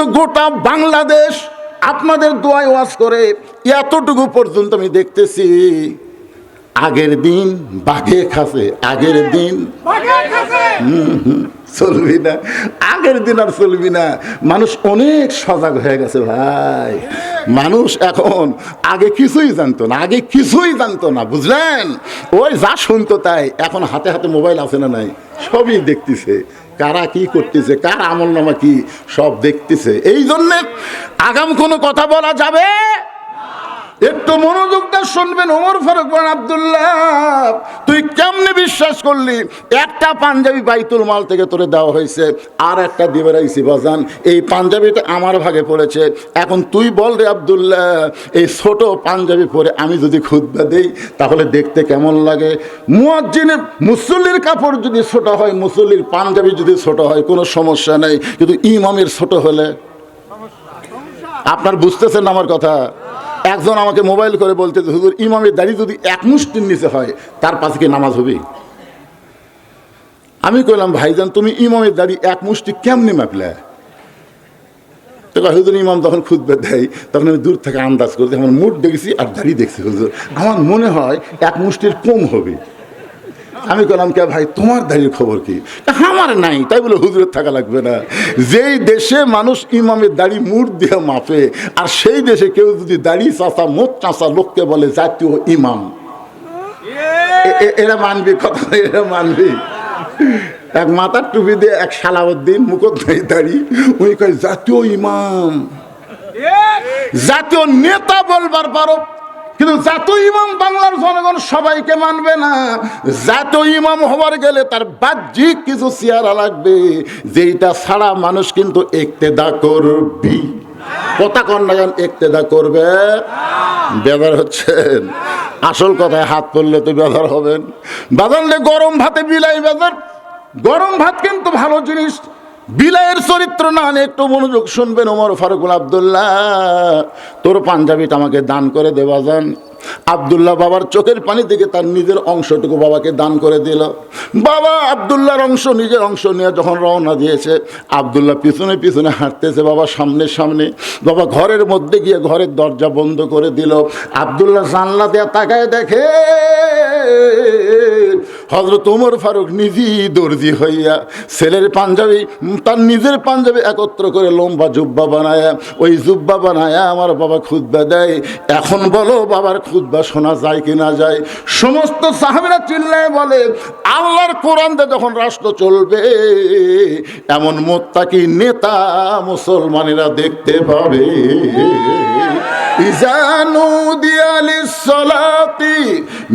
কিন্তু গোটা বাংলাদেশ আপনাদের দোয়ায় ওয়াজ করে এতটুকু পর্যন্ত আমি দেখতেছি আগের দিন বাঘে খাসে আগের দিন চলবি না আগের দিন আর চলবি না। মানুষ অনেক সজাগ হয়ে গেছে ভাই। মানুষ এখন আগে কিছুই জানতো না আগে কিছুই জানতো না বুঝলেন? ওই যা শুনতো তাই এখন হাতে হাতে মোবাইল আছে না নাই? সবই দেখতেছে। কারা কি করতেছে, কার আমল নামা কি সব দেখতেছে। এই জন্যে আগাম কোনো কথা বলা যাবে? একটু মনোযোগটা শুনবেন ওমর ফারুক বলেন, আবদুল্লাহ, তুই কেমনে বিশ্বাস করলি? একটা পাঞ্জাবি বাইতুল মাল থেকে তোরে দেওয়া হয়েছে, আর একটা দিবে রাইছি বাজান। এই পাঞ্জাবিটা আমার ভাগে পড়েছে। এখন তুই বল রে আবদুল্লাহ, এই ছোট পাঞ্জাবি পরে আমি যদি খুদ্া দিই, তাহলে দেখতে কেমন লাগে? মুয়াজ্জিনের মুসল্লির কাপড় যদি ছোট হয়, মুসল্লির পাঞ্জাবি যদি ছোট হয়, কোনো সমস্যা নেই। কিন্তু ইমামের ছোট হলে? আপনার বুঝতেছেন আমার কথা? একজন আমাকে মোবাইল করে বলতে, হুজুর, ইমামের দাড়ি যদি এক মুষ্টির নিচে হয়, তার পাশে কি নামাজ হবে? আমি কইলাম, ভাইজান, তুমি ইমামের দাড়ি এক মুষ্টি কেমনি মাপলে? তো হুজুর, ইমাম তখন খুদবে দেয়, তখন আমি দূর থেকে আন্দাজ করছি আমার মুড দেখেছি আর দাড়ি দেখছি, হুজুর। আমার মনে হয় এক মুষ্টির কম হবে। আমি বললাম কে ভাই তোমার দাড়ির খবর কি? আমার নাই তাই বলে হুজুরের থাকা লাগবে না। যেই দেশে মানুষ ইমামের দাড়ি মুঠ দিয়ে মাপে আর সেই দেশে কেউ যদি দাড়ি চাষা মোট চাষা লোককে বলে জাতীয় ইমাম এরা মানবি কথা এরা মানবি। এক মাথার টুপি দিয়ে এক সালাউদ্দিন মুখোদ্দারি দাড়ি উনি কয় জাতীয় ইমাম। জাতীয় নেতা বলবার পারো কিন্তু জাতীয় ইমাম বাংলার জনগণ সবাইকে মানবে না। জাতীয় ইমাম হবার গেলে তার বাহ্যিক কিছু চেয়ারা লাগবে। যেইটা ছাড়া মানুষ কিন্তু একতেদা করবি। কথা কন্যাগান একতেদা করবে? বেদার হচ্ছেন। আসল কথায় হাত পড়লে তো বেদার হবেন। বাদানলে গরম ভাতে বিলাই বেদার গরম ভাত কিন্তু ভালো জিনিস। বিলাইয়ের চরিত্র না একটু মনোযোগ শুনবেন ওমর ফারুকুল আবদুল্লাহ, তোর পাঞ্জাবিটা আমাকে দান করে দেওয়া যান আবদুল্লাহ বাবার চোখের পানি থেকে তার নিজের অংশটুকু বাবাকে দান করে দিল। বাবা আবদুল্লাহর অংশ, নিজের অংশ নিয়ে যখন রওনা দিয়েছে, আবদুল্লাহ পিছনে পিছনে হাঁটতেছে বাবা সামনে সামনে। বাবা ঘরের মধ্যে গিয়ে ঘরের দরজা বন্ধ করে দিল। আবদুল্লাহ জানলা দিয়ে তাকায় দেখে হজরত উমর ফারুক নিজি দর্জি হইয়া ছেলের পাঞ্জাবি তার নিজের পাঞ্জাবি একত্র করে লম্বা জুব্বা বানায়া, ওই জুব্বা বানায়া আমার বাবা খুদ্া দেয়। এখন বলো বাবার খুদ্া শোনা যায় কি না যায়? সমস্ত সাহাবিরা চিল্লায় বলে, আল্লাহর কোরআনতে যখন রাষ্ট্র চলবে, এমন মোত্তাকি নেতা মুসলমানেরা দেখতে পাবে? ইজানু দিয়ালি সলাতি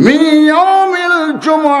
মিয়মিল জুমা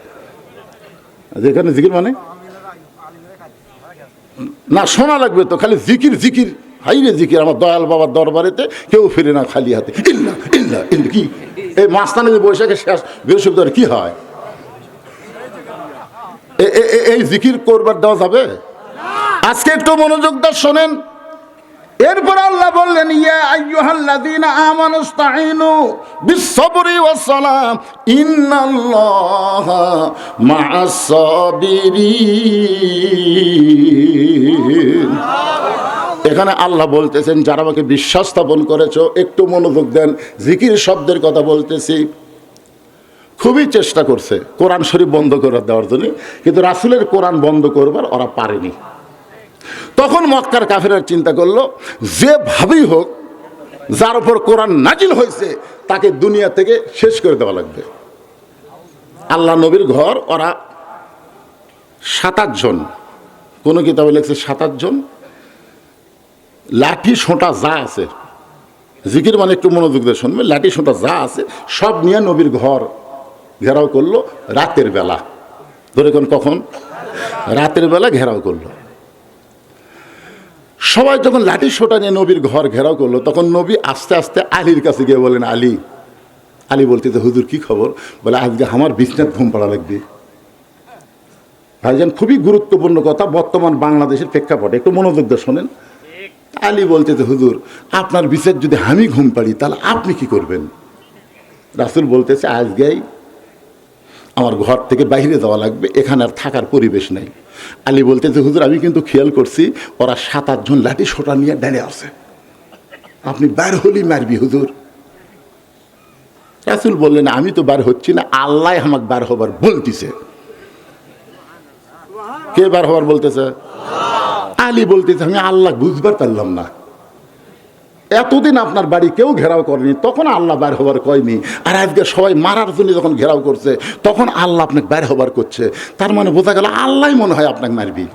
যেখানে জিকির মানে? না, শোনা লাগবে তো, খালি জিকির জিকির, হাইরে জিকির, আমার দয়াল বাবার দরবারেতে কেউ ফিরে না খালি হাতে। ইল্লা ইল্লা কি? এই মাস্তানে যে বৈশাখে শেষ বৃহস্পতিবার কি হয়? এই জিকির করবার দেওয়া যাবে? আজকে একটু মনোযোগ দা শোনেন। এরপর আল্লাহ বললেন, ইয়া এখানে আল্লাহ বলতেছেন, যারা আমাকে বিশ্বাস স্থাপন করেছ, একটু মনোযোগ দেন, জিকির শব্দের কথা বলতেছি। খুবই চেষ্টা করছে কোরআন শরীফ বন্ধ করে দেওয়ার জন্য, কিন্তু রাসুলের কোরআন বন্ধ করবার ওরা পারেনি। তখন মক্কার কাফেরার চিন্তা করল যেভাবেই হোক, যার উপর কোরআন নাজিল হয়েছে, তাকে দুনিয়া থেকে শেষ করে দেওয়া লাগবে। আল্লাহ নবীর ঘর, ওরা সাত জন। কোনো কিতাবে লেখছে সাত জন। লাঠি, সোঁটা যা আছে। জিকির মানে একটু মনোযোগ দিয়ে শুনবে, লাঠি, সোঁটা যা আছে, সব নিয়ে নবীর ঘর ঘেরাও করল রাতের বেলা। ধরে কখন? রাতের বেলা ঘেরাও করল। সবাই যখন লাঠি সোটা নিয়ে নবীর ঘর ঘেরাও করল, তখন নবী আস্তে আস্তে আলীর কাছে গিয়ে বলেন আলী আলী বলতেছে, হুজুর, কি খবর? বলে, আজকে আমার বিছনাথ ঘুম পড়া লাগবে। ভাইজান, খুবই গুরুত্বপূর্ণ কথা, বর্তমান বাংলাদেশের প্রেক্ষাপটে। একটু মনোযোগ দিয়ে শোনেন। আলী বলতেছে, হুজুর, আপনার বিচার যদি আমি ঘুম পাড়ি, তাহলে আপনি কি করবেন? রাসুল বলতেছে, আজকেই আমার ঘর থেকে বাইরে যাওয়া লাগবে, এখানে আর থাকার পরিবেশ নেই। আলী বলতেছে, হুজুর, আমি কিন্তু খেয়াল করছি, ওরা সাত আটজন লাঠি সোটা নিয়ে দাঁড়িয়ে আছে। আপনি বার হলি মারবি, হুজুর। রাসুল বললেন, আমি তো বার হচ্ছি না, আল্লাহ আমাকে বার হবার বলতেছে। কে বার হবার বলতেছে? আলী বলতেছে, আমি আল্লাহ বুঝবার পারলাম না। এতদিন আপনার বাড়ি কেউ ঘেরাও করেনি, তখন আল্লাহ বাইর হবার কয়নি। আর আজকে সবাই মারার জন্য যখন ঘেরাও করছে, তখন আল্লাহ আপনাকে বাইর হবার করছে। তার মানে বোঝা গেল আল্লাহ মনে হয় আপনাকে মারবি।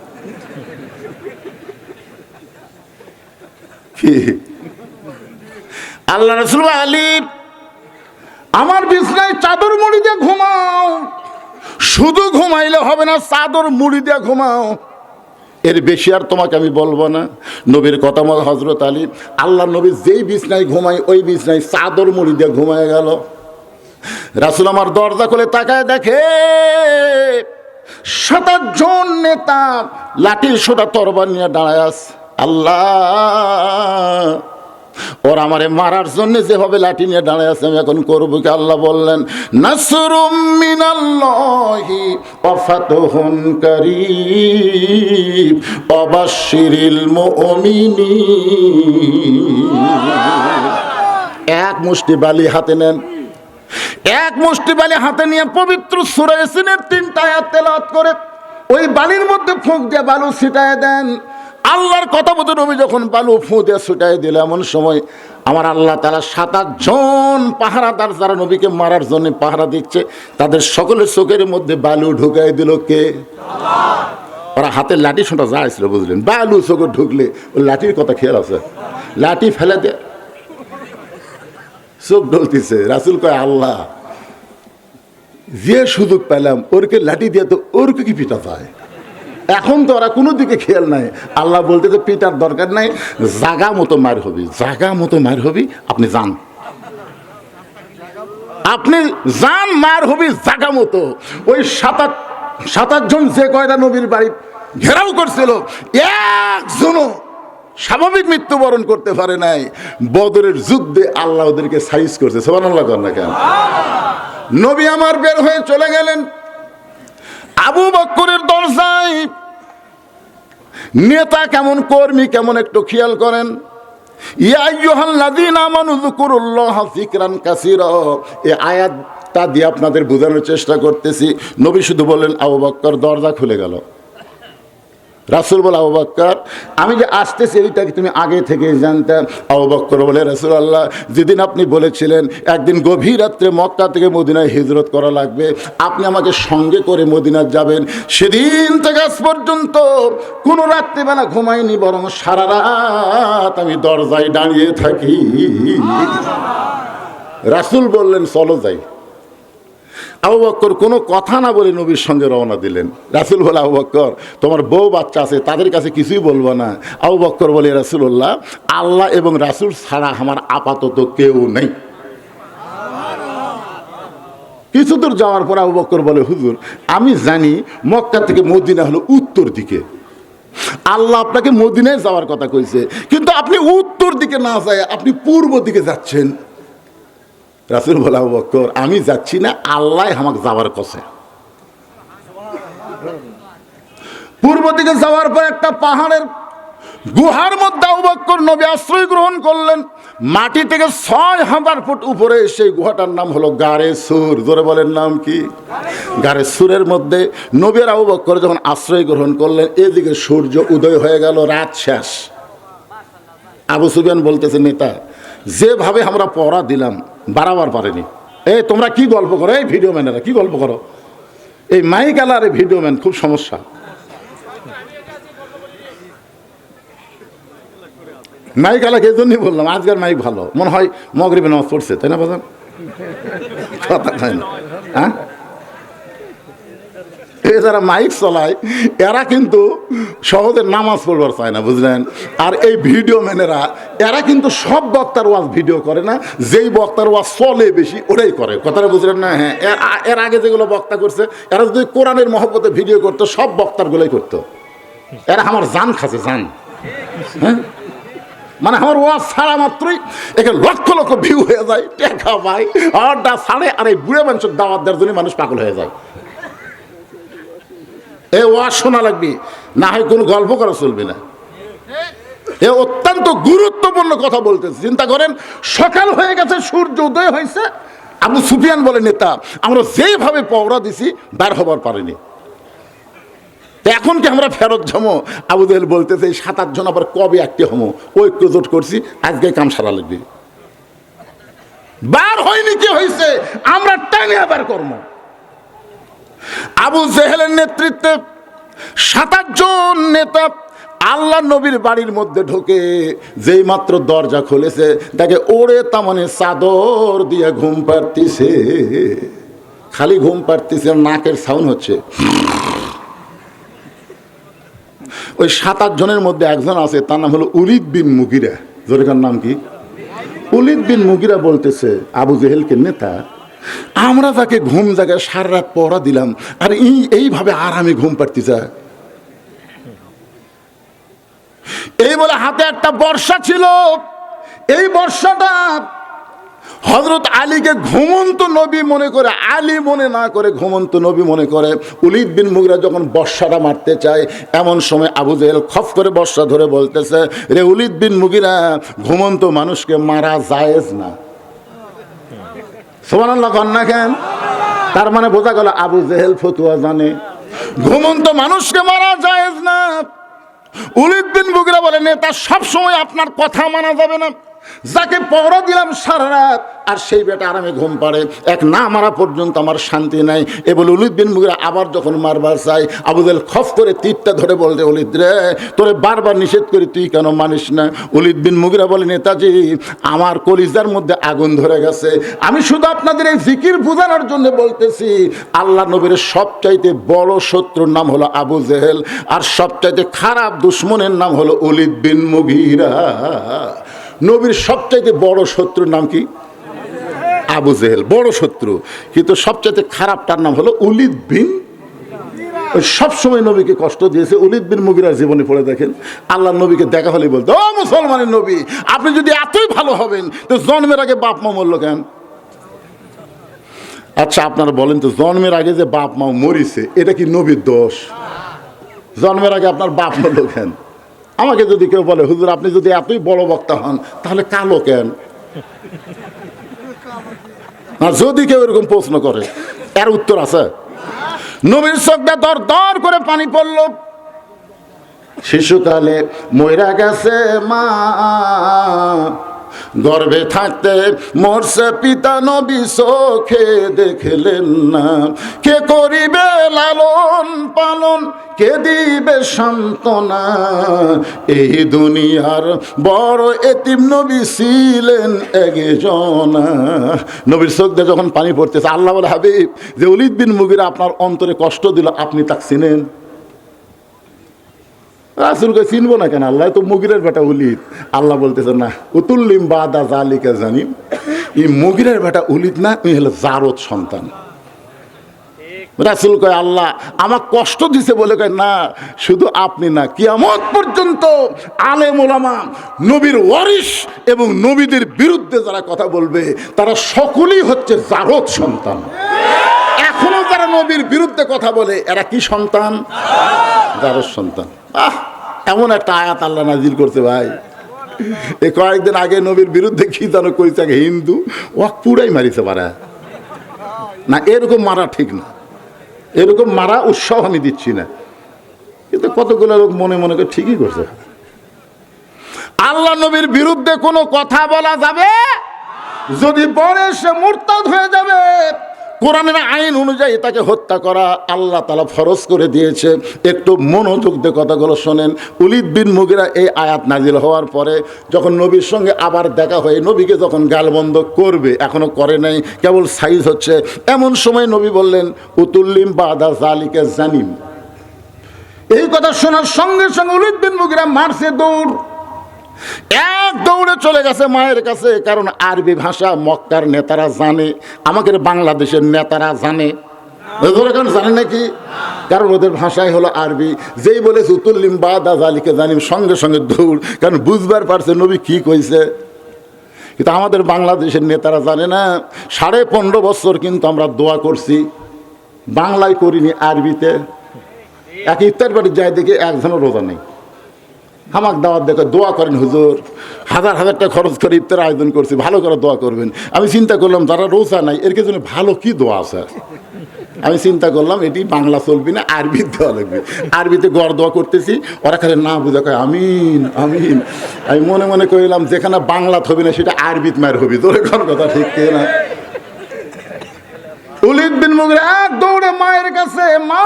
আল্লাহ রসুল আলী আমার বিছনায় চাদর মুড়ি দিয়ে ঘুমাও। শুধু ঘুমাইলে হবে না, চাদর মুড়ি দিয়ে ঘুমাও। এর বেশি আর তোমাকে আমি বলব না। নবীর কথা মতো হজরত আলী আল্লাহ নবী যেই বিছনায় ঘুমাই ওই বিছনায় চাদর মুড়ি দিয়ে ঘুমায় গেল। রাসুল আমার দরজা খুলে তাকায় দেখে সাত জন নেতা লাঠির সোটা তরবার নিয়ে দাঁড়ায় আস আল্লাহ! ওর আমারে মারার জন্য যেভাবে লাঠি নিয়ে দাঁড়ায় আছে, আমি এখন করব কি? আল্লাহ বললেন এক মুষ্টি বালি হাতে নেন। এক মুষ্টি বালি হাতে নিয়ে পবিত্র সূরা ইয়াসিনের তিনটা তেলাওয়াত করে ওই বালির মধ্যে ফুঁক দিয়ে বালু ছিটায় দেন। আল্লাহর কথা মতো নবী যখন বালু ফুঁ দিয়ে ছুটাই দিল, এমন সময় আমার আল্লাহ তারা সাত জন পাহারাদার যারা নবীকে মারার জন্য পাহারা দিচ্ছে, তাদের সকলের চোখের মধ্যে বালু ঢুকাই দিল কে? ওরা হাতের লাঠি শোটা যাইছিল বুঝলেন? বালু চোখে ঢুকলে ওই লাঠির কথা খেয়াল আছে? লাঠি ফেলে দে। চোখ ঢলতেছে, রাসুল কয়, আল্লাহ, যে সুযোগ পেলাম, ওরকে লাঠি দিয়ে তো ওরকে কি পিটা পায় এখন তো ওরা কোনো দিকে খেয়াল নাই। আল্লাহ বলতে তো পিটার দরকার নাই, জাগা মতো মার হবি, জাগা মতো মার হবি, আপনি যান। আপনি যান, মার হবি, জাগা মতো। ওই সাত আট সাত আটজন যে কয়টা নবীর বাড়ি ঘেরাও করছিল, একজনও স্বাভাবিক মৃত্যুবরণ করতে পারে নাই। বদরের যুদ্ধে আল্লাহ ওদেরকে সাইজ করছে। সোমান আল্লাহ কেন? নবী আমার বের হয়ে চলে গেলেন। আবু বক্করের দরজায়। নেতা কেমন, কর্মী কেমন, একটু খেয়াল করেন। আয়াতটা দিয়ে আপনাদের বোঝানোর চেষ্টা করতেছি। নবী শুধু বললেন, আবু বক্কর দরজা খুলে গেল। রাসুল বলে, আবু আমি যে আসতেছি এইটা কি তুমি আগে থেকে জানতাম আবু বলে রাসুল আল্লাহ যেদিন আপনি বলেছিলেন, একদিন গভীর রাত্রে মক্কা থেকে মদিনায় হিজরত করা লাগবে। আপনি আমাকে সঙ্গে করে মদিনায় যাবেন। সেদিন থেকে আজ পর্যন্ত কোনো রাত্রিবেলা ঘুমাইনি, বরং সারা রাত আমি দরজায় দাঁড়িয়ে থাকি। রাসুল বললেন, চলো যাই। আবু বক্কর কোনো কথা না বলে নবীর সঙ্গে রওনা দিলেন। রাসুল বলে, আবু বক্কর, তোমার বউ বাচ্চা আছে, তাদের কাছে কিছুই বলব না। আবু বক্কর বলে রাসুল্লাহ আল্লাহ এবং রাসুল ছাড়া আমার আপাতত কেউ নেই। কিছু দূর যাওয়ার পর আবু বক্কর বলে, হুজুর, আমি জানি মক্কা থেকে মদিনা হলো উত্তর দিকে। আল্লাহ আপনাকে মদিনায় যাওয়ার কথা কইছে, কিন্তু আপনি উত্তর দিকে না যায়, আপনি পূর্ব দিকে যাচ্ছেন। রাসুল বলা বক্কর আমি যাচ্ছি না, আল্লাহ আমাকে যাওয়ার কষে পূর্ব দিকে যাওয়ার পর একটা পাহাড়ের গুহার মধ্যে অবক্কর নবী আশ্রয় গ্রহণ করলেন। মাটি থেকে ছয় হাজার ফুট উপরে সেই গুহাটার নাম হলো গাড়ে সুর। ধরে বলেন নাম কি? গাড়ে সুরের মধ্যে নবীর আবু বক্কর যখন আশ্রয় গ্রহণ করলেন, এদিকে সূর্য উদয় হয়ে গেল, রাত শেষ। আবু সুবিয়ান বলতেছে, নেতা, যেভাবে আমরা পড়া দিলাম বাড়াবার পারেনি। এই, তোমরা কি গল্প করো? এই ভিডিও ম্যানেরা কি গল্প করো? এই মাইক আলার ভিডিও ম্যান খুব সমস্যা। মাইক আলাকে এই জন্যই বললাম, আজকের মাইক ভালো। মনে হয় মগরিবে নামাজ পড়ছে, তাই না বাজান? কথা হ্যাঁ? এ যারা মাইক চলায়, এরা কিন্তু সহজে নামাজ পড়বার চায় না, বুঝলেন? আর এই ভিডিও ম্যানেরা, এরা কিন্তু সব বক্তার ওয়াজ ভিডিও করে না, যেই বক্তার ওয়াজ চলে বেশি ওটাই করে। কথাটা বুঝলেন না? হ্যাঁ এর আগে যেগুলো বক্তা করছে, এরা যদি কোরআনের মহব্বতে ভিডিও করতো, সব বক্তারগুলোই করতো। এরা আমার জান খাচ্ছে, জান। হ্যাঁ? মানে আমার ওয়াজ ছাড়া মাত্রই এখানে লক্ষ লক্ষ ভিউ হয়ে যায়। টেকা পায়, আড্ডা ছাড়ে, আর এই বুড়ে মানুষের দাওয়াত দেওয়ার জন্য মানুষ পাগল হয়ে যায়। এ ওয়াজ শোনা লাগবে। না হয় কোনো গল্প করা চলবে না। এ অত্যন্ত গুরুত্বপূর্ণ কথা বলতেছে। চিন্তা করেন, সকাল হয়ে গেছে, সূর্য উদয় হয়েছে। আবু সুফিয়ান বলে, নেতা, আমরা যেভাবে পওরা দিছি, বার হবার পারিনি। এখন কি আমরা ফেরত জমো আবুদেল বলতেছে, এই সাত আটজন আবার কবে একটি হমো জোট করছি, আজকে কাম সারা লাগবে। বার হয়নি কি হয়েছে আমরা টাইনে আবার কর্ম আবু জেহেলের নেতৃত্বে সাত আটজন নেতা আল্লাহ নবীর বাড়ির মধ্যে ঢোকে, যেই মাত্র দরজা খুলেছে, তাকে ওড়ে তামনে চাদর দিয়ে ঘুম পাড়তিছে। খালি ঘুম পাড়তিছে নাকের সাউন্ড হচ্ছে। ওই সাত আট জনের মধ্যে একজন আছে, তার নাম হলো উলিদ বিন মুগিরা। জোরেকার নাম কি? উলিদ বিন মুগিরা বলতেছে, আবু জেহেলকে নেতা আমরা তাকে ঘুম জায়গায় সারা রাত পড়া দিলাম, আর এই এইভাবে আরামে ঘুম পাড়তে যায় এই বলে হাতে একটা বর্ষা ছিল। এই বর্ষাটা হজরত আলীকে ঘুমন্ত নবী মনে করে, আলী মনে না করে ঘুমন্ত নবী মনে করে, উলিদ বিন মুগরা যখন বর্ষাটা মারতে চায়, এমন সময় আবু জেহেল খফ করে বর্ষা ধরে বলতেছে, রে উলিদ বিন মুগিরা, ঘুমন্ত মানুষকে মারা জায়েজ না। কেন তার মানে বোঝা গেল আবু জেহেল ফতুয়া জানে। ঘুমন্ত মানুষকে মারা যায় না। উলিদ বিন বুগরা বলে, নেতা সব সময় আপনার কথা মানা যাবে না। যাকে পহরা দিলাম সারা রাত, আর সেই বেটা আরামে ঘুম পাড়ে। এক না মারা পর্যন্ত আমার শান্তি নাই। এ বলে উলিদ বিন মুগিরা আবার যখন মারবার চাই আবুদেল খফ করে তীরটা ধরে বলতে, উলিদ রে, তোরে বারবার নিষেধ করি, তুই কেন মানিস না? উলিদ বিন মুগিরা বলে, নেতাজি, আমার কলিজার মধ্যে আগুন ধরে গেছে। আমি শুধু আপনাদের এই জিকির বোঝানোর জন্য বলতেছি, আল্লাহ নবীর সবচাইতে বড় শত্রুর নাম হলো আবু জেহেল, আর সবচাইতে খারাপ দুশ্মনের নাম হলো উলিদ বিন মুগিরা। নবীর সবচাইতে বড় শত্রুর নাম কি? আবু জেহেল, বড় শত্রু। কিন্তু সবচাইতে খারাপটার নাম হলো উলিদ বিন সবসময় নবীকে কষ্ট দিয়েছে। উলিদ বিন মুগিরার জীবনে পড়ে দেখেন। আল্লাহ নবীকে দেখা হলেই বলতো, ও মুসলমানের নবী, আপনি যদি এতই ভালো হবেন, তো জন্মের আগে বাপ মা মরল কেন? আচ্ছা আপনারা বলেন তো, জন্মের আগে যে বাপ মা মরিছে, এটা কি নবীর দোষ? জন্মের আগে আপনার বাপ মরল কেন? আমাকে যদি কেউ বলে, হুজুর, আপনি যদি এতই বড় বক্তা হন, তাহলে কালো কেন? আর যদি কেউ এরকম প্রশ্ন করে, এর উত্তর আছে। নবীর চোখটা দর দর করে পানি পড়ল। শিশুকালে ময়রা গেছে মা। গর্ভে থাকতে মরছে পিতা নবী চোখে দেখলেন না। কে করিবে লালন পালন? কে দিবে সান্ত্বনা? এই দুনিয়ার বড় এতিম নবী ছিলেন একজনা। নবীর চোখ দিয়ে যখন পানি পড়তেছে, আল্লাহ হাবিব, যে উলিদ বিন মুগিরা আপনার অন্তরে কষ্ট দিল, আপনি তাক চিনেন? রাসুলকে চিনবো না কেন? আল্লাহ তো মুগিরের বেটা উলিদ। আল্লাহ বলতেছে, না, উতুল্লিম বাদা জালিকা জানিম। এই মুগিরের বেটা উলিদ না, উনি হলো জারদ সন্তান। রাসুল কয়, আল্লাহ আমার কষ্ট দিছে বলে কয়, না, শুধু আপনি না, কিয়ামত পর্যন্ত আলেম ওলামা নবীর ওয়ারিস এবং নবীদের বিরুদ্ধে যারা কথা বলবে, তারা সকলেই হচ্ছে জারদ সন্তান। নবীর বিরুদ্ধে কথা বলে, এরা কি সন্তান? জারদ সন্তান। আহ, এমন একটা আয়াত আল্লাহ নাজিল করছে ভাই। এ কয়েকদিন আগে নবীর বিরুদ্ধে কি যেন কইছে হিন্দু ও পুরাই মারিছে পারা না, এরকম মারা ঠিক না। এরকম মারা উৎসাহ আমি দিচ্ছি না। কিন্তু কতগুলো লোক মনে মনে করে ঠিকই করছে। আল্লাহ নবীর বিরুদ্ধে কোনো কথা বলা যাবে? যদি বলে সে মুরতাদ হয়ে যাবে কোরআনের আইন অনুযায়ী তাকে হত্যা করা আল্লাহ তালা ফরজ করে দিয়েছে। একটু মনোযোগ দিয়ে কথাগুলো শোনেন। উলিদ বিন মুগিরা এই আয়াত নাজিল হওয়ার পরে যখন নবীর সঙ্গে আবার দেখা হয় নবীকে যখন গালবন্ধ করবে, এখনও করে নাই, কেবল সাইজ হচ্ছে, এমন সময় নবী বললেন, উতুল্লিম বাদা জালিকে জানিম। এই কথা শোনার সঙ্গে সঙ্গে উলিদ বিন মুগিরা মারছে দৌড়। এক দৌড়ে চলে গেছে মায়ের কাছে, কারণ আরবি ভাষা মক্কার নেতারা জানে, আমাদের বাংলাদেশের নেতারা জানে। জানে নাকি? কারণ ওদের ভাষাই হলো আরবি। যেই বলে উতুল্লিম বা দাজালিকে জানিম সঙ্গে সঙ্গে দৌড়। কারণ বুঝবার পারছে নবী কি কইছে। কিন্তু আমাদের বাংলাদেশের নেতারা জানে না, সাড়ে পনেরো বছর কিন্তু আমরা দোয়া করছি। বাংলায় করিনি আরবিতে। এক ইফতার বাড়ি যায় দেখি একজনও রোজা নেই। হামাক দাওয়াত দেখে দোয়া করেন হুজুর। হাজার হাজার টাকা খরচ করে ইফতার আয়োজন করছি, ভালো করে দোয়া করবেন। আমি চিন্তা করলাম, যারা রোজা নাই, এর জন্য ভালো কি দোয়া আছে? আমি চিন্তা করলাম, এটি বাংলা চলবি না, আরবি দেওয়া লাগবে। আরবিতে গড় দোয়া করতেছি, ওরা খালি না বুঝা কয়, আমিন আমিন। আমি মনে মনে কইলাম, যেখানে বাংলা হবি না, সেটা আরবিত মায়ের হবি। তোর কোন কথা, ঠিক কে না? উলিদ বিন মুগরা, দৌড়ে মায়ের কাছে, মা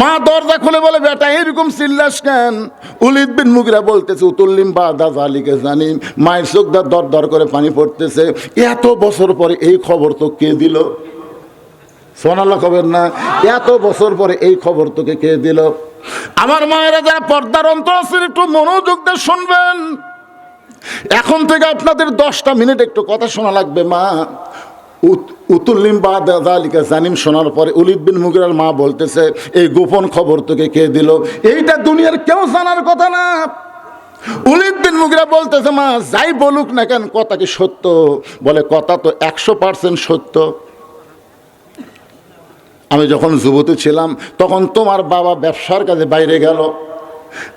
মা দরজা খুলে বলে, বেটা, এরকম চিল্লাস কেন? উলিদ বিন মুগরা বলতেছে উতুল্লিম বা দাদা আলীকে জানি মায়ের চোখ দর দর দর করে পানি পড়তেছে। এত বছর পরে এই খবর তো কে দিল? সোনালা খবর না, এত বছর পরে এই খবর তোকে কে দিল? আমার মায়েরা যারা পর্দার অন্তর আছেন একটু মনোযোগ দিয়ে শুনবেন। এখন থেকে আপনাদের দশটা মিনিট একটু কথা শোনা লাগবে, মা। উতুল্লিম বা দালিকা জানিম শোনার পরে উলিদ বিন মুগিরার মা বলতেছে, এই গোপন খবর তোকে কে দিল? এইটা দুনিয়ার কেউ জানার কথা না। উলিদ বিন মুগিরা বলতেছে, মা, যাই বলুক না কেন, কথা কি সত্য? বলে, কথা তো একশো পার্সেন্ট সত্য। আমি যখন যুবতী ছিলাম, তখন তোমার বাবা ব্যবসার কাজে বাইরে গেল।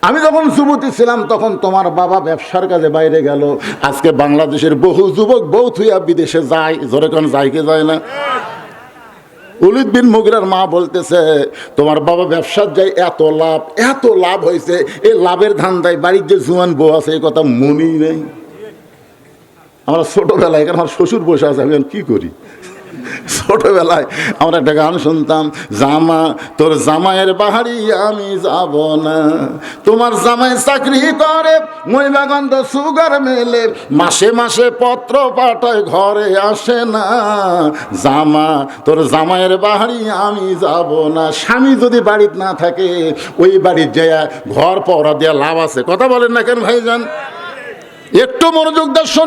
আমি যখন যুবতী ছিলাম, তখন তোমার বাবা ব্যবসার কাজে বাইরে গেল। আজকে বাংলাদেশের বহু যুবক বউ থুইয়া বিদেশে যায়, জোরে কোন যায় যায় না? উলিদ বিন মুগিরার মা বলতেছে, তোমার বাবা ব্যবসার যাই এত লাভ এত লাভ হয়েছে এই লাভের ধান্দায় বাড়ির যে জুয়ান বউ আছে, এই কথা মনেই নেই। আমরা ছোটবেলায় এখানে আমার শ্বশুর বসে আছে, আমি কি করি? ছোটবেলায় আমরা একটা গান শুনতাম, জামা, তোর জামাইয়ের বাহারি আমি যাব না। তোমার জামাই চাকরি করে মহিমাগন্ধ সুগার মেলে, মাসে মাসে পত্র পাঠায়, ঘরে আসে না। জামা, তোর জামাইয়ের বাহারি আমি যাব না। স্বামী যদি বাড়িতে না থাকে, ওই বাড়ির যায় ঘর পড়া দেওয়া লাভ আছে। কথা বলেন না কেন ভাইজান? একটু মনোযোগ দর্শন